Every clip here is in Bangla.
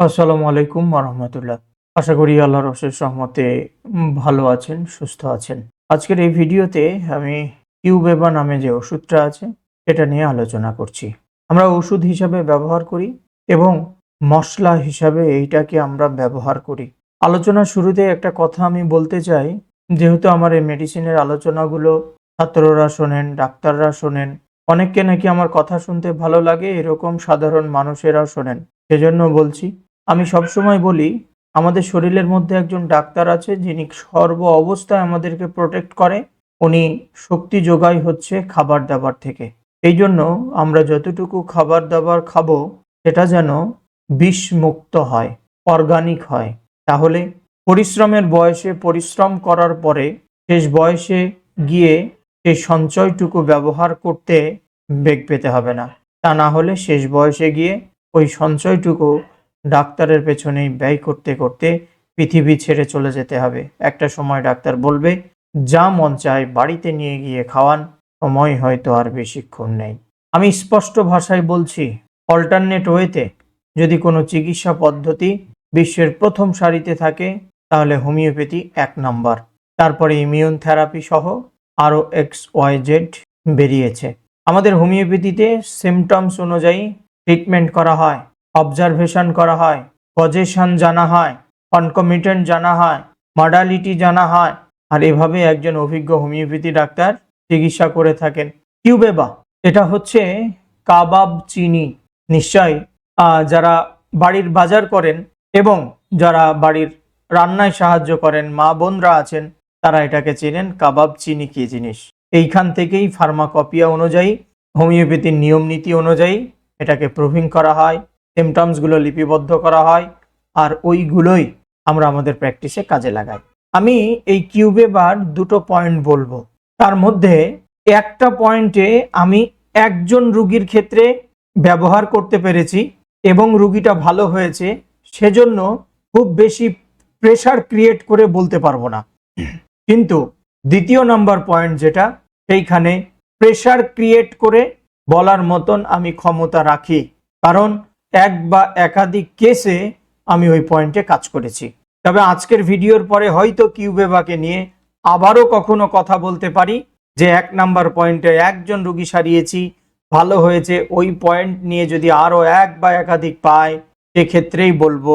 আসসালামু আলাইকুম রহমতুল্লাহ আশা করি আল্লাহর অশেষ সহমতে ভালো আছেন, সুস্থ আছেন। আজকের এই ভিডিওতে আমি কিউবেবা নামে যে ওষুধটা আছে এটা নিয়ে আলোচনা করছি। আমরা ওষুধ হিসাবে ব্যবহার করি এবং মশলা হিসাবে এইটাকে আমরা ব্যবহার করি। আলোচনার শুরুতে একটা কথা আমি বলতে চাই, যেহেতু আমার এই মেডিসিনের আলোচনাগুলো ছাত্ররা শোনেন, ডাক্তাররা শোনেন, অনেককে নাকি আমার কথা শুনতে ভালো লাগে, এরকম সাধারণ মানুষেরাও শোনেন। সেজন্য বলছি আমি সবসময় বলি, আমাদের শরীরের মধ্যে একজন ডাক্তার আছে যিনি সর্ব অবস্থায় আমাদেরকে প্রোটেক্ট করে। উনি শক্তি যোগায় হচ্ছে খাবার দাবার থেকে। এই জন্য আমরা যতটুকু খাবার দাবার খাব, সেটা যেন বিষমুক্ত হয় অর্গানিক হয়। তাহলে পরিশ্রমের বয়সে পরিশ্রম করার পরে শেষ বয়সে গিয়ে সেই সঞ্চয়টুকু ব্যবহার করতে বেগ পেতে হবে না। তা না হলে শেষ বয়সে গিয়ে ওই সঞ্চয়টুকু ডাক্তারের পেছনেই ব্যয় করতে করতে পৃথিবী ছেড়ে চলে যেতে হবে। একটা সময় ডাক্তার বলবে, যা মন চায় বাড়িতে নিয়ে গিয়ে খাওয়ান, সময় হয়তো আর বেশিক্ষণ নেই। আমি স্পষ্ট ভাষায় বলছি, অল্টারনেট ওয়েতে যদি কোনো চিকিৎসা পদ্ধতি বিশ্বের প্রথম সারিতে থাকে, তাহলে হোমিওপ্যাথি এক নাম্বার। তারপরে ইমিউন থেরাপি সহ আরও এক্স ওয়াই জেড বেরিয়েছে। আমাদের হোমিওপ্যাথিতে সিমটমস অনুযায়ী ট্রিটমেন্ট করা হয়। অবজারভেশন করা হয়, পজেশন জানা হয়, কনকমিটেন্ট জানা হয়, মডালিটি জানা হয়, আর এভাবে একজন অভিজ্ঞ হোমিওপ্যাথি ডাক্তার চিকিৎসা করে থাকেন। কিউবেবা, এটা হচ্ছে কাবাব চিনি। নিশ্চয় যারা বাড়ির বাজার করেন এবং যারা বাড়ির রান্নায় সাহায্য করেন, মা বোনরা আছেন, তারা এটাকে চেনেন কাবাব চিনি কি জিনিস। এইখান থেকেই ফার্মাকপিয়া অনুযায়ী, হোমিওপ্যাথির নিয়ম নীতি অনুযায়ী এটাকে প্রুভিং করা হয়। সিমটমসগুলো লিপিবদ্ধ করা হয় আর ওইগুলোই আমরা আমাদের প্র্যাকটিসে কাজে লাগাই। আমি এই কিউবে বার দুটো পয়েন্ট বলব। তার মধ্যে একটা পয়েন্টে আমি একজন রুগীর ক্ষেত্রে ব্যবহার করতে পেরেছি এবং রুগীটা ভালো হয়েছে, সেজন্য খুব বেশি প্রেশার ক্রিয়েট করে বলতে পারব না। কিন্তু দ্বিতীয় নাম্বার পয়েন্ট যেটা, সেইখানে প্রেশার ক্রিয়েট করে বলার মতন আমি ক্ষমতা রাখি। কারণ এক বা একাধিক কেসে আমি ওই পয়েন্টে কাজ করেছি। তবে আজকের ভিডিওর পরে হয়তো কিউবেবাকে নিয়ে আবারও কখনো কথা বলতে পারি যে এক নাম্বার পয়েন্টে একজন রুগী সারিয়েছি, ভালো হয়েছে, ওই পয়েন্ট নিয়ে যদি আরও এক বা একাধিক পায়, সেক্ষেত্রেই বলব,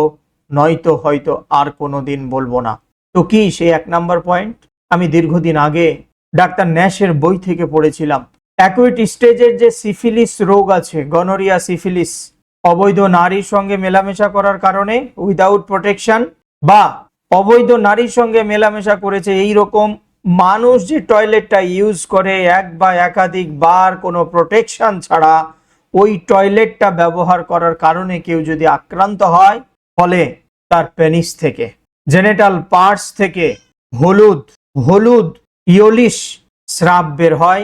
নয়তো হয়তো আর কোনো দিন বলব না। তো কি সেই এক নাম্বার পয়েন্ট? আমি দীর্ঘদিন আগে ডাক্তার ন্যাশের বই থেকে পড়েছিলাম। অ্যাকুইট স্টেজের যে সিফিলিস রোগ আছে, গনোরিয়া সিফিলিস অবৈধ নারীর সঙ্গে মেলামেশা করার কারণে উইদাউট প্রোটেকশন বা অবৈধ নারীর সঙ্গে মেলামেশা করেছে এই রকম মানুষ যে টয়লেটটা ইউজ করে এক বা একাধিক বার কোনো প্রোটেকশন ছাড়া ওই টয়লেটটা ব্যবহার করার কারণে কেউ যদি আক্রান্ত হয়, ফলে তার পেনিস থেকে জেনেটাল পার্টস থেকে হলুদ হলুদ ইয়োলিশ স্রাব বের হয়,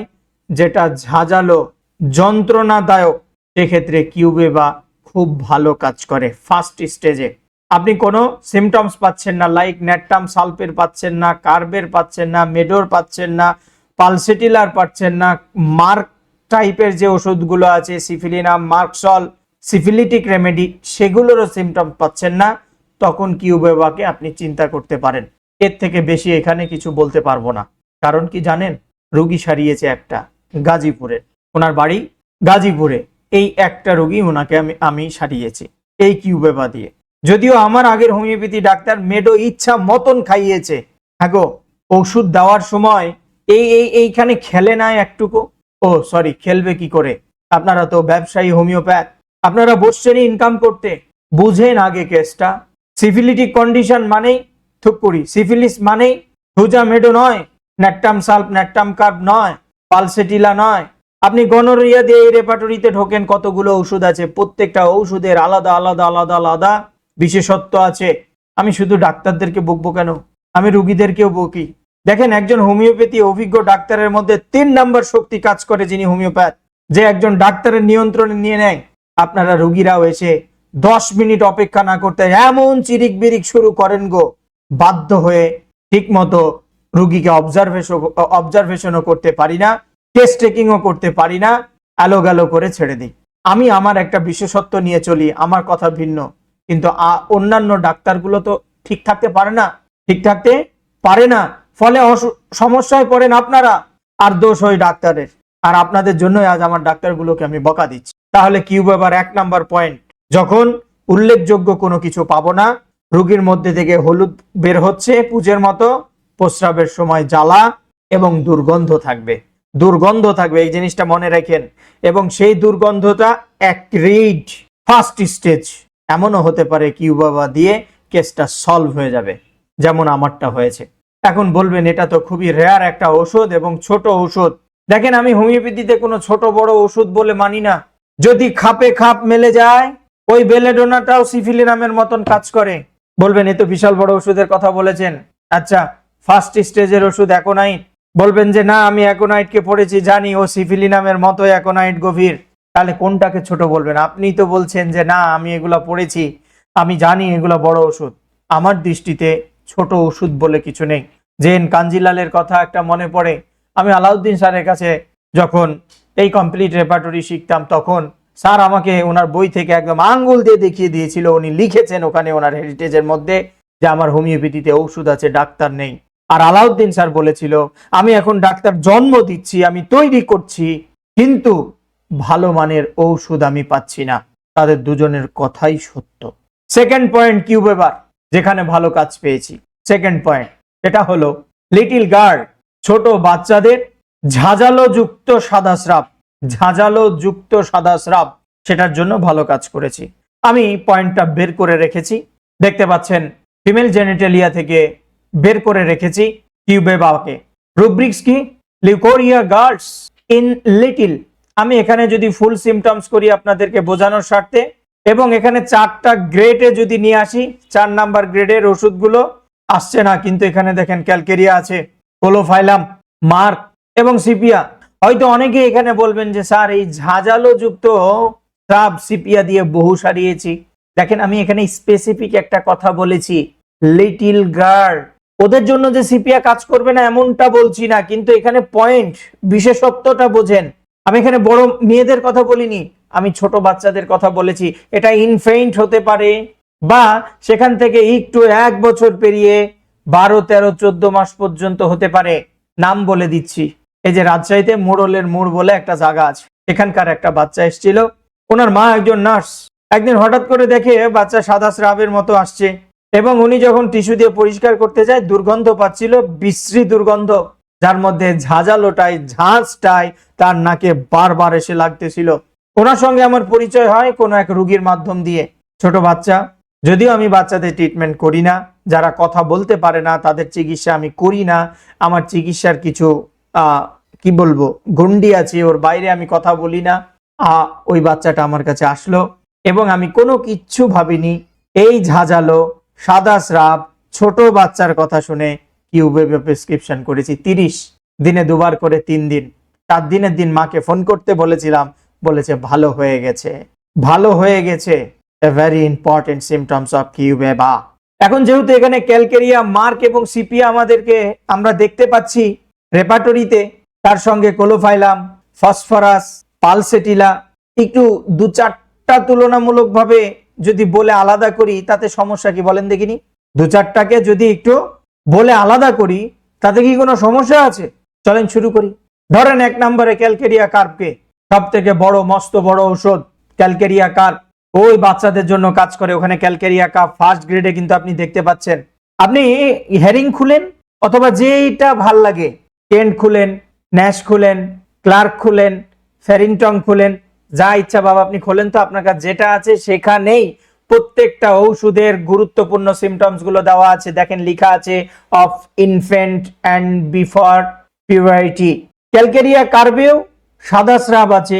যেটা ঝাঁঝালো, যন্ত্রণাদায়ক, সেক্ষেত্রে কিউবে বা খুব ভালো কাজ করে ফার্স্ট স্টেজে আপনি কোনো সিমটমস পাচ্ছেন না লাইক ন্যাটটাম সালপের পাচ্ছেন না কার্বের পাচ্ছেন না মেডোর পাচ্ছেন না পালসেটিলার পাচ্ছেন না মার্ক টাইপের যে ওষুধগুলো আছে syphilinum merc sol syphilitic remedy সেগুলোরও symptom পাচ্ছেন না, তখন কিউবেবাকে আপনি চিন্তা করতে পারেন। এর থেকে বেশি এখানে কিছু বলতে পারব না। কারণ কি জানেন? রুগী সারিয়েছে একটা গাজীপুরে ওনার বাড়ি গাজীপুরে। এই একটা রুগী ওনাকে আমি আমি সারিয়েছি, এই কিউবেবা দিয়ে যদিও আমার আগের হোমিওপ্যাথি ডাক্তার মেডো ইচ্ছা মতন খাইয়েছে। হ্যাঁ গো, ওষুধ দেওয়ার সময় এই এই, এইখানে খেলে না একটুকু? ও সরি খেলবে কি করে? আপনারা তো ব্যবসায়ী হোমিওপ্যাথ, আপনারা বসছেন ইনকাম করতে। বুঝেন আগে কেসটা সিফিলিটিক কন্ডিশন মানেই থুকুরি সিফিলিস মানেই হুজা মেডো নয়, ন্যাকটাম সাল্প ন্যাকটাম কার্ব নয়, পালসেটিলা নয় আপনি গনোরিয়া দিয়ে এই রেপাটরিতে ঢোকেন, কতগুলো ওষুধ আছে? প্রত্যেকটা ঔষধের আলাদা আলাদা আলাদা আলাদা বিশেষত্ব আছে। আমি শুধু ডাক্তারদেরকে বকবো কেন? আমি রুগীদেরকেও বকি। দেখেন, একজন হোমিওপ্যাথি অভিজ্ঞ ডাক্তারের মধ্যে তিন নাম্বার শক্তি কাজ করে যিনি হোমিওপ্যাথ। যে একজন ডাক্তারের নিয়ন্ত্রণে নিয়ে নেয়। আপনারা রুগীরাও এসে দশ মিনিট অপেক্ষা না করতে এমন চিরিক বিরিক শুরু করেন গো। বাধ্য হয়ে ঠিক মতো রুগীকে অবজারভেশন অবজারভেশনও করতে পারি না। টেস্ট টেকিংও করতে পারি না আলো গালো করে ছেড়ে দিই। আমি আমার একটা বিশেষত্ব নিয়ে চলি, আমার কথা ভিন্ন। কিন্তু অন্যান্য ডাক্তারগুলো তো ঠিক থাকতে পারে না, ঠিক থাকতে পারে না। ফলে সমস্যায় পড়েন আপনারা। আর দোষ ওই ডাক্তারের। আর আপনাদের জন্যই আজ আমার ডাক্তারগুলোকে আমি বকা দিচ্ছি। তাহলে কিউব এবার এক নাম্বার পয়েন্ট। যখন উল্লেখযোগ্য কোনো কিছু পাবো না, রোগীর মধ্যে থেকে হলুদ বের হচ্ছে, পুজের মতো প্রস্রাবের সময় জ্বালা এবং দুর্গন্ধ থাকবে। দুর্গন্ধ থাকবে, এই জিনিসটা মনে রাখেন। এবং সেই দুর্গন্ধটা এক রিড, ফার্স্ট স্টেজ। এমনও হতে পারে কিউবাবা দিয়ে কেসটা সলভ হয়ে যাবে, যেমন আমারটা হয়েছে। এখন বলবেন, এটা তো খুবই রেয়ার একটা ওষুধ এবং ছোট ওষুধ দেখেন, আমি হোমিওপ্যাথিতে কোনো ছোট বড় ওষুধ বলে মানি না। যদি খাপে খাপ মেলে যায়, ওই বেলেডোনাটাও সিফিলিনামের মতন কাজ করে। বলবেন, এ তো বিশাল বড় ওষুধের কথা বলেছেন। আচ্ছা ফার্স্ট স্টেজের ওষুধ অ্যাকোনাইট বলবেন যে, না, আমি অ্যাকোনাইটকে পড়েছি, জানি ও সিফিলিনামের মতো অ্যাকোনাইট গভীর। তাহলে কোনটাকে ছোট বলবেন? আপনি তো বলছেন যে, না, আমি এগুলো পড়েছি, আমি জানি এগুলো বড় ওষুধ। আমার দৃষ্টিতে ছোট ওষুধ বলে কিছু নেই। জেন কাঞ্জিলালের কথা একটা মনে পড়ে। আমি আলাউদ্দিন স্যারের কাছে যখন এই কমপ্লিট রেপার্টরি শিখতাম, তখন স্যার আমাকে ওনার বই থেকে একদম আঙ্গুল দিয়ে দেখিয়ে দিয়েছিল। উনি লিখেছেন ওখানে ওনার হেরিটেজের মধ্যে যে, আমার হোমিওপ্যাথিতে ওষুধ আছে, ডাক্তার নেই। আর আলাউদ্দিন স্যার বলেছিল, আমি এখন ডাক্তার জন্ম দিচ্ছি, আমি তৈরি করছি, কিন্তু ভালো মানের ঔষধ আমি পাচ্ছি না। তাদের দুজনের কথাই সত্য। সেকেন্ড পয়েন্ট কিউব এবার, যেখানে ভালো কাজ পেয়েছি। সেকেন্ড পয়েন্ট এটা হলো লিটিল গার্ড ছোট বাচ্চাদের ঝাঁঝালো যুক্ত সাদা স্রাব। ঝাঁঝালো যুক্ত সাদা স্রাব, সেটার জন্য ভালো কাজ করেছি। আমি পয়েন্টটা বের করে রেখেছি। দেখতে পাচ্ছেন ফিমেল জেনিটেলিয়া থেকে বের করে রেখেছি টিউবেবাকে রুব্রিক্স কি? লিউকোরিয়া গার্ডস ইন লিটিল আমি এখানে যদি ফুল সিমটমস করি আপনাদেরকে বোঝানোর স্বার্থে, এবং এখানে চারটা গ্রেডে যদি নিয়ে আসি, চার নাম্বার গ্রেডের ওষুধগুলো আসছে না, কিন্তু এখানে দেখেন ক্যালকেরিয়া আছে কোলোফাইলাম মার্ক এবং সিপিয়া হয়তো অনেকে এখানে বলবেন যে, স্যার, এই ঝাঁঝালো যুক্ত স্রাব সিপিয়া দিয়ে বহু সারিয়েছি। দেখেন আমি এখানে স্পেসিফিক একটা কথা বলেছি লিটিল গার্ড ওদের জন্য যে সিপিয়া কাজ করবে না এমনটা বলছি না, কিন্তু এখানে পয়েন্ট বিশেষত্বটা বোঝেন। আমি এখানে বড় মেয়েদের কথা বলিনি, আমি ছোট বাচ্চাদের কথা বলেছি। এটা ইনফেন্ট হতে পারে বা সেখান থেকে একটু এক বছর পেরিয়ে বারো, তেরো, চোদ্দ মাস পর্যন্ত হতে পারে। নাম বলে দিচ্ছি। এই যে রাজশাহীতে মোড়লের মোড় বলে একটা জায়গা আছে, এখানকার একটা বাচ্চা এসেছিল। ওনার মা একজন নার্স। একদিন হঠাৎ করে দেখে বাচ্চা সাদা স্রাবের মতো আসছে। এবং উনি যখন টিস্যু দিয়ে পরিষ্কার করতে যায়, দুর্গন্ধ পাচ্ছিল, বিশ্রী দুর্গন্ধ, যার মধ্যে ঝাঁঝালোটাই, ঝাঁঝটাই তার নাকে বারবার এসে লাগতেছিল। ওনার সঙ্গে আমার পরিচয় হয় কোনো এক রুগীর মাধ্যম দিয়ে। ছোট বাচ্চা, যদিও আমি বাচ্চাদের ট্রিটমেন্ট করি না, যারা কথা বলতে পারে না, তাদের চিকিৎসা আমি করি না, আমার চিকিৎসার কিছু কি বলব গন্ডি আছে, ওর বাইরে আমি কথা বলি না ওই বাচ্চাটা আমার কাছে আসলো, এবং আমি কোনো কিচ্ছু ভাবিনি, এই ঝাঁঝালো সাদা স্রাব, ছোট বাচ্চার কথা শুনে কিউবে প্রেসক্রিপশন করেছি। তিরিশ দিনে দুবার করে তিন দিন। চার দিনের দিন মাকে ফোন করতে বলেছিলাম, বলেছে, ভালো হয়ে গেছে। ভালো হয়ে গেছে। Very important symptoms of cubeba এখন যেহেতু এখানে ক্যালকেরিয়া, মার্ক এবং সিপিয়া আমাদেরকে আমরা দেখতে পাচ্ছি রেপাটরিতে, তার সঙ্গে কোলোফাইলাম, ফসফরাস, পালসেটিলা, একটু দু চারটা তুলনামূলকভাবে যদি বলে আলাদা করি, তাতে সমস্যা কি বলেন দেখিনি? দু চারটাকে যদি একটু বলে আলাদা করি, তাতে কি কোনো সমস্যা আছে? চলেন শুরু করি। ধরেন এক নম্বরে ক্যালকেরিয়া কার্পকে সব থেকে বড়, মস্ত, বড় ঔষধ, ক্যালকেরিয়া কার্প। ওই বাচ্চাদের জন্য কাজ করে। ওখানে ক্যালকেরিয়া কাপ ফার্স্ট গ্রেডে কিন্তু আপনি দেখতে পাচ্ছেন। আপনি হেরিং খুলেন অথবা যেইটা ভালো লাগে কেন্ট খুলেন ন্যাশ খুলেন ক্লার্ক খুলেন ফেরিংটং খুলেন যা ইচ্ছা বাবা, আপনি খোলেন তো আপনার কাছে। যেটা আছে সেখানেই প্রত্যেকটা ঔষধের গুরুত্বপূর্ণ সিমটমসগুলো দেওয়া আছে। দেখেন, লেখা আছে of infant and before purity calcarea carb সাদা স্রাব আছে।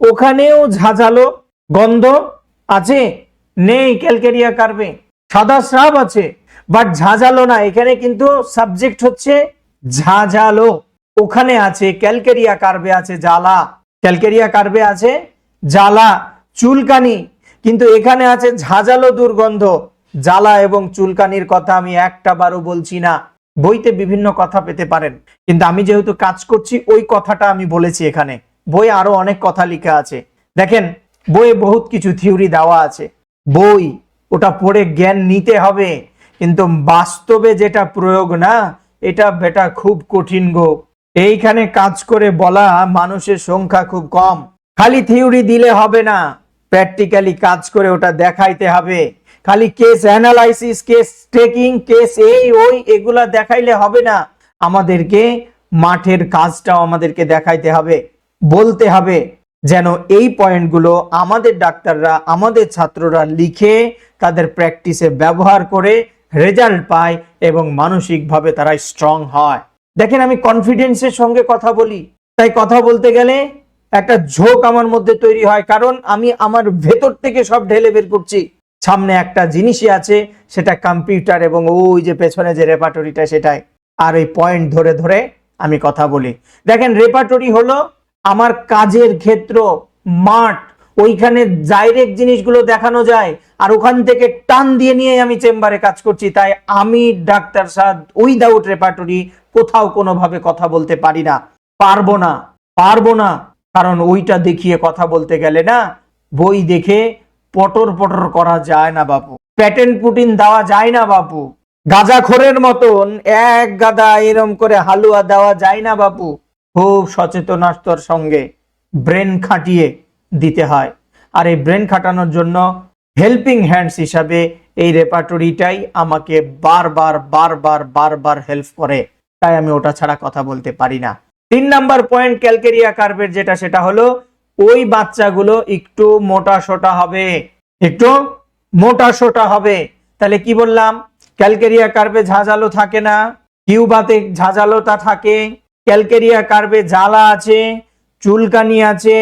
ওখানেও ঝাঁঝালো গন্ধ আছে। নেই ক্যালকেরিয়া কার্বে। সাদা স্রাব আছে বাট ঝাঁঝালো না। এখানে কিন্তু সাবজেক্ট হচ্ছে ঝাঁঝালো। ওখানে আছে, ক্যালকেরিয়া কার্বে আছে, জ্বালা। ক্যালকেরিয়া কার্বে আছে, জ্বালা, চুলকানি, কিন্তু এখানে আছে ঝাঁঝালো দুর্গন্ধ, জ্বালা এবং চুলকানির কথা আমি একটা বারও বলছি না। বইতে বিভিন্ন কথা পেতে পারেন, কিন্তু আমি যেহেতু কাজ করছি, ওই কথাটা আমি বলেছি এখানে। বই আরও অনেক কথা লেখা আছে। দেখেন, বইয়ে বহুত কিছু থিওরি দেওয়া আছে। বই, ওটা পড়ে জ্ঞান নিতে হবে, কিন্তু বাস্তবে যেটা প্রয়োগ না, এটা বেটা খুব কঠিন গো। এইখানে কাজ করে বলা মানুষের সংখ্যা খুব কম। খালি থিওরি দিলে হবে না। প্র্যাকটিক্যালি কাজ করে ওটা দেখাইতে হবে। খালি case analysis, case taking, case এই, ওই, এগুলা দেখাইলে হবে না। আমাদেরকে মাঠের কাজটাও আমাদেরকে দেখাইতে হবে। বলতে হবে যেন এই পয়েন্টগুলো আমাদের ডাক্তাররা, আমাদের ছাত্ররা লিখে তাদের প্র্যাকটিসে ব্যবহার করে রেজাল্ট পায় এবং মানসিকভাবে তারা স্ট্রং হয়। দেখেন আমি কনফিডেন্সের সঙ্গে কথা বলি। তাই কথা বলতে গেলে একটা ঝোঁক আমার মধ্যে তৈরি হয়, কারণ আমি আমার ভেতর থেকে সব ঢেলে বের করছি। সামনে একটা জিনিসই আছে, সেটা কম্পিউটার এবং ওই যে পেছনে যে রেপার্টরিটা সেটাই। আর ওই পয়েন্ট ধরে ধরে আমি কথা বলি। দেখেন রেপাটরি হলো আমার কাজের ক্ষেত্র, মাঠ। ওইখানে ডাইরেক্ট জিনিসগুলো দেখানো যায় আর ওখান থেকে টান দিয়ে নিয়ে আমি চেম্বারে কাজ করছি। তাই আমি ডাক্তার সাদ উইদাউট রেপার্টরি কোথাও কোনোভাবে কথা বলতে পারি না। পারব না পারব না। কারণ ওইটা দেখিয়ে কথা বলতে গেলে না, বই দেখে পটর পটর করা যায় না বাপু। প্যাটেন পুটিন দেওয়া যায় না বাপু। গাজাখোরের মতন এক গাদা এরম করে হালুয়া দেওয়া যায় না বাপু। খুব সচেতনতার সঙ্গে। ব্রেন খাটিয়ে। দিতে হয়। আর এই ব্রেন খাটানোর জন্য হেল্পিং হ্যান্ডস হিসাবে এই রেপার্টরিটাই আমাকে বারবার বারবার বারবার হেল্প করে। তাই আমি ওটা ছাড়া কথা বলতে পারি না। তিন নাম্বার পয়েন্ট ক্যালকেরিয়া কার্ভের যেটা, সেটা হলো ওই বাচ্চাগুলো একটু মোটা সোটা হবে। একটু মোটা সোটা হবে। তাহলে কি বললাম? ক্যালকেরিয়া কার্ভে ঝাঁঝালো থাকে না? কিউবাতে ঝাঁঝালোতা থাকে। ক্যালকেরিয়া কার্ভে জ্বালা আছে, চুলকানি আছে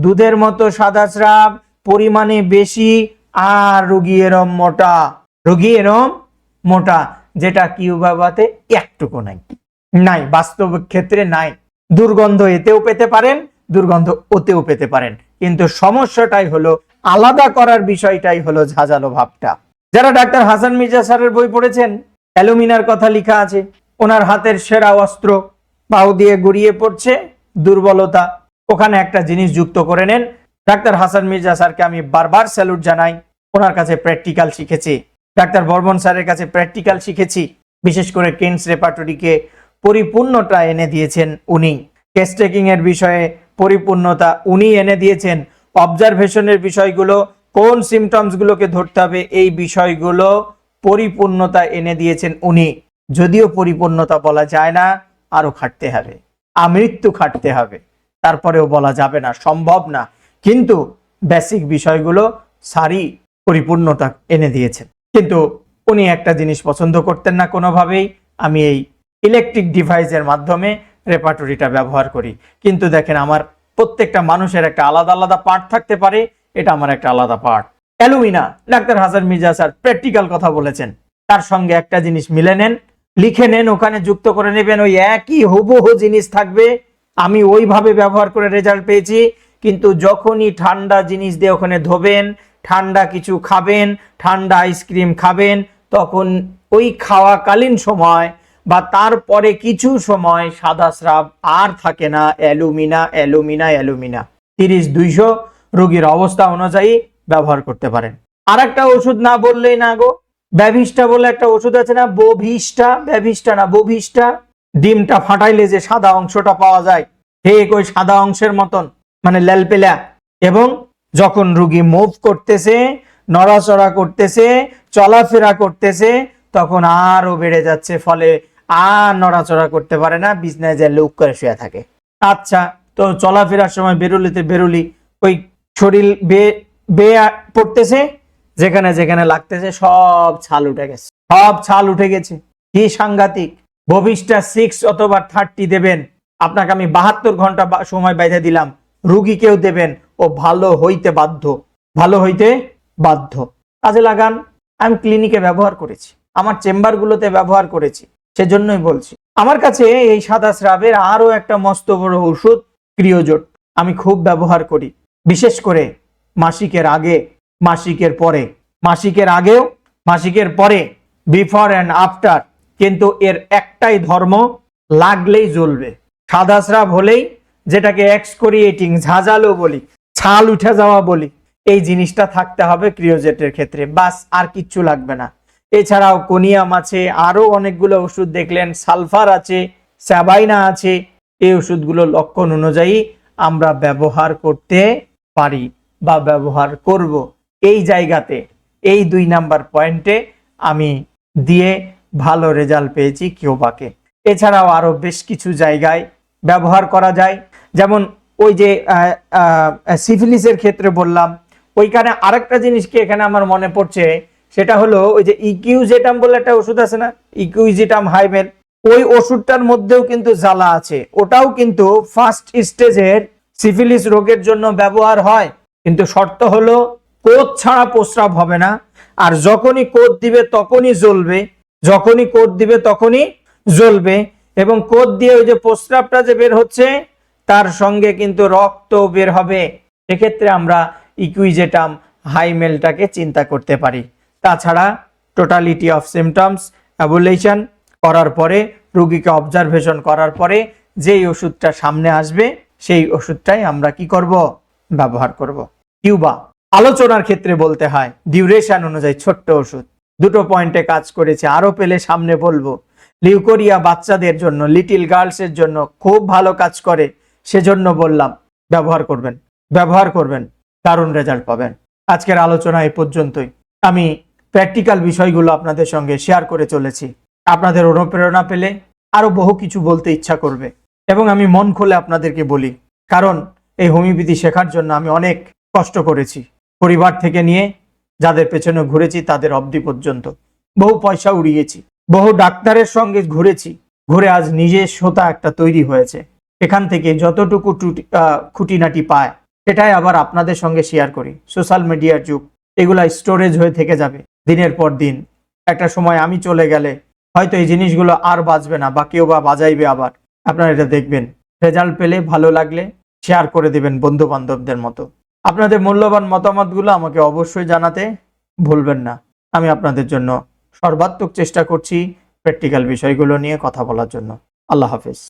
দুধের মতো সাদা স্রাব, পরিমাণে বেশি, আর রুগী এরম মোটা। রুগী এরম মোটা, যেটা কিউবাবাতে একটুকু নাই। নাই, বাস্তব ক্ষেত্রে নাই। দুর্গন্ধ এতেও পেতে পারেন, দুর্গন্ধ ওতেও পেতে পারেন। কিন্তু সমস্যাটাই হলো, আলাদা করার বিষয়টাই হলো ঝাঁঝালো ভাবটা। যারা ডাক্তার হাসান মির্জা স্যারের বই পড়েছেন, অ্যালুমিনার কথা লেখা আছে, ওনার হাতের সেরা অস্ত্র বাহু দিয়ে গড়িয়ে পড়ছে দুর্বলতা ওখানে একটা জিনিস যুক্ত করে নেন। ডাক্তার হাসান মির্জা স্যারকে আমি বারবার স্যালুট জানাই, ওনার কাছে প্র্যাকটিক্যাল শিখেছি। ডাক্তার বর্মন স্যারের কাছে প্র্যাকটিক্যাল শিখেছি, বিশেষ করে কেন্স রেপার্টরিকে পরিপূর্ণতা এনে দিয়েছেন উনি। কেস টেকিং এর বিষয়ে পরিপূর্ণতা উনি এনে দিয়েছেন। অবজারভেশনের বিষয়গুলো, কোন সিমটমস গুলোকে ধরতে হবে, এই বিষয়গুলো পরিপূর্ণতা এনে দিয়েছেন উনি। যদিও পরিপূর্ণতা বলা যায় না, আরও খাটতে হবে। আমৃত্যু খাটতে হবে। তারপরেও বলা যাবে না, সম্ভব না। কিন্তু বেসিক বিষয়গুলো সারি পরিপূর্ণতা এনে দিয়েছেন। কিন্তু উনি একটা জিনিস পছন্দ করতেন না কোনোভাবেই। আমি এই ইলেকট্রিক ডিভাইসের মাধ্যমে রেপার্টরিটা ব্যবহার করি। কিন্তু দেখেন, আমার প্রত্যেকটা মানুষের একটা আলাদা আলাদা পার্ট থাকতে পারে, এটা আমার একটা আলাদা part alumina, doctor Hasan Mirza sir practical কথা বলেছেন। তার সঙ্গে একটা জিনিস মিলে নেন, লিখে নেন, ওখানে যুক্ত করে নেবেন, ওই একই হুবহু জিনিস থাকবে। আমি ওইভাবে ব্যবহার করে রেজাল্ট পেয়েছি, কিন্তু যখনই ঠান্ডা জিনিস দিয়ে ওখানে ধোবেন, ঠান্ডা কিছু খাবেন, ঠান্ডা আইসক্রিম খাবেন, তখন ওই খাওয়াকালীন সময় বা তারপরে কিছু সময় সাদা স্রাব আর থাকে না, অ্যালুমিনা অ্যালুমিনা অ্যালুমিনা। তিরিশ দুইশো রোগীর অবস্থা অনুযায়ী ব্যবহার করতে পারেন। আর একটা ওষুধ না বললেই না গো, ব্যাভিস্টা বলে একটা ওষুধ আছে না, বোভিস্টা, ব্যাভিস্টা না, বোভিস্টা। ডিমটা ফাটাইলে যে সাদা অংশটা পাওয়া যায়, ঠিক ওই সাদা অংশের মতন মানে ল্যালপেলা। এবং যখন রুগী মুভ করতেছে, নড়াচড়া করতেছে, চলাফেরা করতেছে, তখন আরও বেড়ে যাচ্ছে, ফলে আর নড়াচড়া করতে পারে না, বিছনায় যে লুক করে শুয়ে থাকে। আচ্ছা তো চলাফেরার সময় বেরুলিতে বেরুলি, ওই শরীর বে বে পড়তেছে, যেখানে যেখানে লাগতেছে সব ছাল উঠে গেছে। সব ছাল উঠে গেছে। কি সাংঘাতিক। ভবিষ্যটা সিক্স অথবা থার্টি দেবেন। আপনাকে আমি বাহাত্তর ঘণ্টা সময় বেঁধে দিলাম। রুগীকেও দেবেন ও ভালো হইতে বাধ্য। ভালো হইতে বাধ্য। কাজে লাগান, আমি ক্লিনিকে ব্যবহার করেছি। আমার চেম্বারগুলোতে ব্যবহার করেছি। সেজন্যই বলছি। আমার কাছে এই সাদা স্রাবের আরও একটা মস্ত বড় ওষুধ ক্রিয়োজোট আমি খুব ব্যবহার করি। বিশেষ করে মাসিকের আগে, মাসিকের পরে। মাসিকের আগেও, মাসিকের পরে বিফোর অ্যান্ড আফটার কিন্তু এর একটাই ধর্ম লাগলেই জ্বলবে। সাদা স্রাব হলেই যেটাকে এক্সকরিয়েটিং ঝাঁঝালো বলি, ছাল উঠে যাওয়া বলি, এই জিনিসটা থাকতে হবে ক্রিওজেটের ক্ষেত্রে। বাস, আর কিচ্ছু লাগবে না। এছাড়াও কোনিয়াম আছে আরও অনেকগুলো ওষুধ দেখলেন, সালফার আছে, স্যাবাইনা আছে, এই ওষুধগুলো লক্ষণ অনুযায়ী আমরা ব্যবহার করতে পারি বা ব্যবহার করব। এই জায়গাতে, এই দুই নাম্বার পয়েন্টে আমি দিয়ে ভালো রেজাল্ট পেয়েছি কিউবাকে। এছাড়াও আরও বেশ কিছু জায়গায় ব্যবহার করা যায়। যেমন ওই যে সিফিলিসের ক্ষেত্রে বললাম। ওইখানে আরেকটা জিনিস কি এখানে আমার মনে পড়ছে, সেটা হলো ওই যে ইকিউজেটাম বলে একটা ওষুধ আছে না, ইকিউজেটাম হাইমের, ওই ওষুধটার মধ্যেও কিন্তু জ্বালা আছে। ওটাও কিন্তু ফার্স্ট স্টেজের সিফিলিস রোগের জন্য ব্যবহার হয়। কিন্তু শর্ত হলো কোদ ছাড়া প্রস্রাব হবে না। আর যখনই কোদ দিবে তখনই জ্বলবে। যখনই কোদ দিবে তখনই জ্বলবে এবং কোদ দিয়ে ওই যে প্রস্রাবটা যে বের হচ্ছে, তার সঙ্গে কিন্তু রক্ত বের হবে। এক্ষেত্রে আমরা ইকুইজেটাম হাইমেলটাকে চিন্তা করতে পারি। তাছাড়া টোটালিটি অফ সিমটমস অ্যাবুলেশন করার পরে, রুগীকে অবজারভেশন করার পরে যেই ওষুধটা সামনে আসবে, সেই ওষুধটাই আমরা কি করব? ব্যবহার করব। কিউবা। আলোচনার ক্ষেত্রে বলতে হয় ডিউরেশন অনুযায়ী ছোট্ট ওষুধ। দুটো পয়েন্টে কাজ করেছে। আরও পেলে সামনে বলব। লিউকোরিয়া বাচ্চাদের জন্য, লিটিল গার্লসের জন্য খুব ভালো কাজ করে। সেজন্য বললাম, ব্যবহার করবেন ব্যবহার করবেন, দারুণ রেজাল্ট পাবেন। আজকের আলোচনা এই পর্যন্তই। আমি প্র্যাকটিক্যাল বিষয়গুলো আপনাদের সঙ্গে শেয়ার করে চলেছি। আপনাদের অনুপ্রেরণা পেলে আরও বহু কিছু বলতে ইচ্ছা করবে। এবং আমি মন খুলে আপনাদেরকে বলি, কারণ এই হোমিওপ্যাথি শেখার জন্য আমি অনেক কষ্ট করেছি। পরিবার থেকে নিয়ে যাদের পেছনে ঘুরেছি তাদের অবধি পর্যন্ত। বহু পয়সা উড়িয়েছি, বহু ডাক্তারের সঙ্গে ঘুরেছি, ঘুরে আজ নিজের সোতা একটা তৈরি হয়েছে। এখান থেকে যতটুকু খুঁটিনাটি পায় সেটাই আবার আপনাদের সঙ্গে শেয়ার করি। সোশ্যাল মিডিয়ার যুগ এগুলা স্টোরেজ হয়ে থেকে যাবে, দিনের পর দিন। একটা সময় আমি চলে গেলে হয়তো এই জিনিসগুলো আর বাজবে না বা কেউ বা বাজাইবে আবার। আপনারা এটা দেখবেন। রেজাল্ট পেলে ভালো লাগলে শেয়ার করে দেবেন বন্ধু বান্ধবদের মতো। আপনাদের মূল্যবান মতামতগুলো আমাকে অবশ্যই জানাতে ভুলবেন না। আমি আপনাদের জন্য সর্বাত্মক চেষ্টা করছি প্র্যাকটিক্যাল বিষয়গুলো নিয়ে কথা বলার জন্য। আল্লাহ হাফেজ।